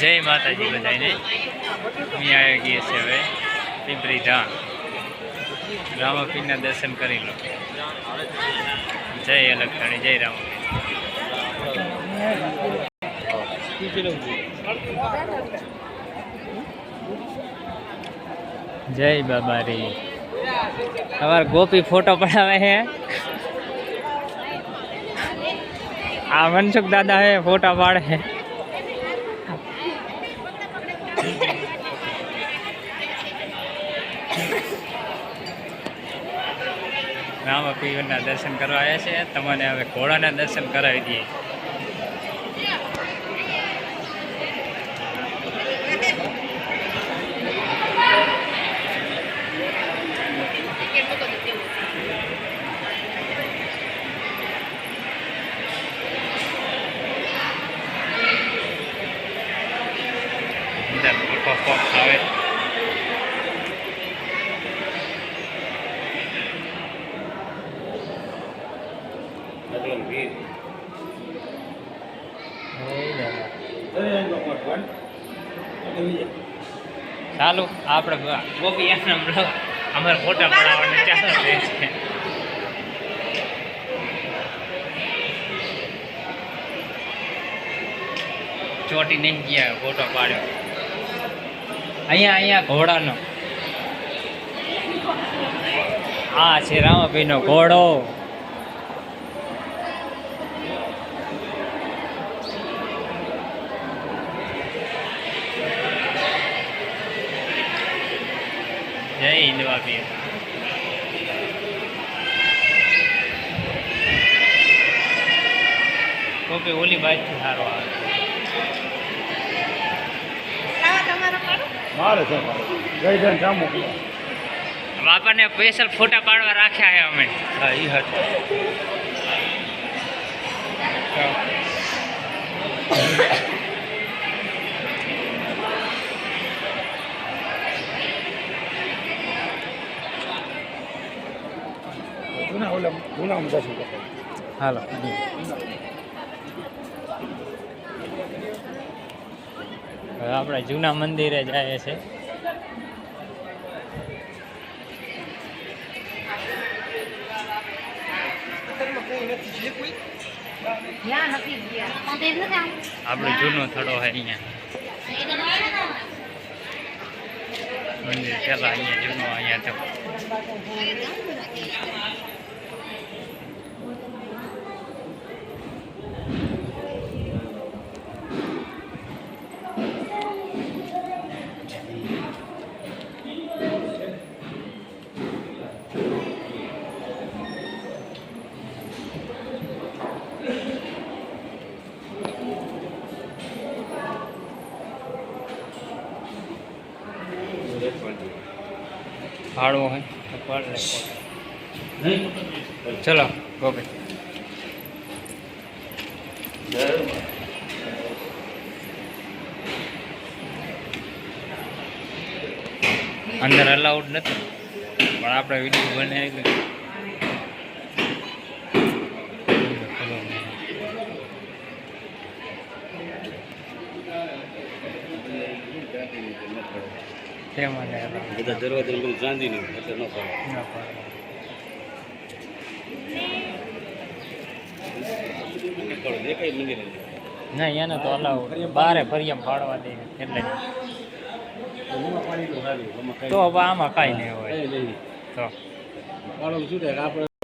જય માતાજી બધાને. અહીં આવી ગઈએ છે હવે પીપરી ધામ. રામાપીરના દર્શન કરી લો. જય અલગતાણી જય રામ જય બાબા રી અમારે ગોપી ફોટો પડાવે હે આ મનસુખ દાદા હે, ફોટા પાડે રામ પીરના દર્શન કરવા આવ્યા છે. તમને હવે ઘોડાના દર્શન કરાવી દઈએ. ફોફ આવે. ચાલુ આપણે ગોપી એમ અમારે ફોટા પડાવવાના ચાલુ રહે છે. ચોટી નહીં ગયા ફોટો પાડ્યો. અહીંયા અહીંયા ઘોડાનો. આ છે રામાભાઈનો ઘોડો. જય હિન્દ વાપી ઓકે ઓલી બાજુથી સારો આવે. મારે? છે જય જય જામો બાપાને સ્પેશિયલ ફોટા પાડવા રાખ્યા છે અમે. હા એ હતા જૂના ઓલા હાલો હવે આપણે જૂના મંદિરે જાય છે આપણે જૂનો થડો છે અહીંયા. મંદિર પેલા અહીંયા જૂનો, અહીંયા તો. ભાડું હોય તો લે ચલો ઓકે અંદર અલાઉડ નથી. પણ આપણે વીડિયો બનાવી allowed બધા દરવાજા બધું ચાંદી નહીં એટલે ન ના પાડે. ના એને તો અલાવ બારે ફરિયામ પાડવા દે એટલે. તો આમાં તો હવે આમાં કાંઈ નહીં હોય. તો. શું થાય? આપણે